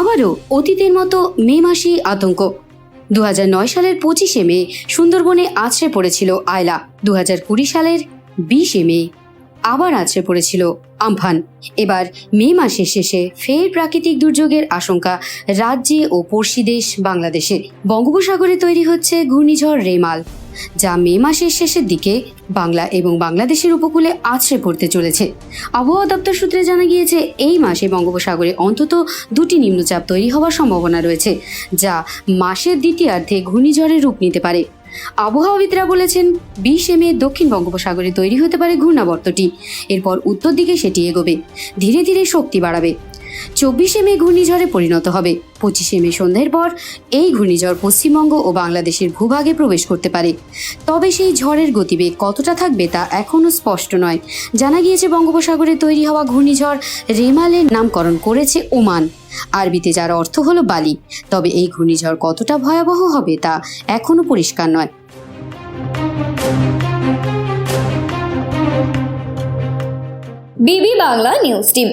আবারও অতীতের মতো মে মাসেই আতঙ্ক। দু সালের পঁচিশে মে সুন্দরবনে আছড়ে পড়েছিল আয়লা। দু কুড়ি সালের বিশে মে আবার আছড়ে পড়েছিল আমফান। এবার মে মাসের শেষে ফের প্রাকৃতিক দুর্যোগের আশঙ্কা রাজ্যে ও পড়শি দেশ বাংলাদেশে বঙ্গোপসাগরে তৈরি হচ্ছে ঘূর্ণিঝড় রেমাল। যা মে মাসের শেষের দিকে বাংলা এবং বাংলাদেশের উপকূলে আছড়ে পড়তে চলেছে। আবহাওয়া দপ্তর সূত্রে জানা গিয়েছে, এই মাসে বঙ্গোপসাগরে অন্তত দুটি নিম্নচাপ তৈরি হওয়ার সম্ভাবনা রয়েছে, যা মাসের দ্বিতীয়ার্ধে ঘূর্ণিঝড়ের রূপ নিতে পারে। আবহাওয়াবিদরা বলেছেন, বিশে মে দক্ষিণ বঙ্গোপসাগরে তৈরি হতে পারে ঘূর্ণাবর্তটি। এরপর উত্তর দিকে সেটি এগোবে। ধীরে ধীরে শক্তি বাড়াবে। চব্বিশে মে ঘূর্ণিঝড়ে পরিণত হবে। পঁচিশে মে সন্ধ্যের পর এই ঘূর্ণিঝড় পশ্চিমবঙ্গ ও বাংলাদেশের ভূভাগে প্রবেশ করতে পারে। তবে সেই ঝড়ের গতিবেগ কতটা থাকবে তা এখনও স্পষ্ট নয়। জানা গিয়েছে, বঙ্গোপসাগরে তৈরি হওয়া ঘূর্ণিঝড় রেমালের নামকরণ করেছে ওমান। আরবিতে যার অর্থ হলো বালি। তবে এই ঘূর্ণিঝড় কতটা ভয়াবহ হবে তা এখনও পরিষ্কার নয়। বিবি বাংলা নিউজ টিম।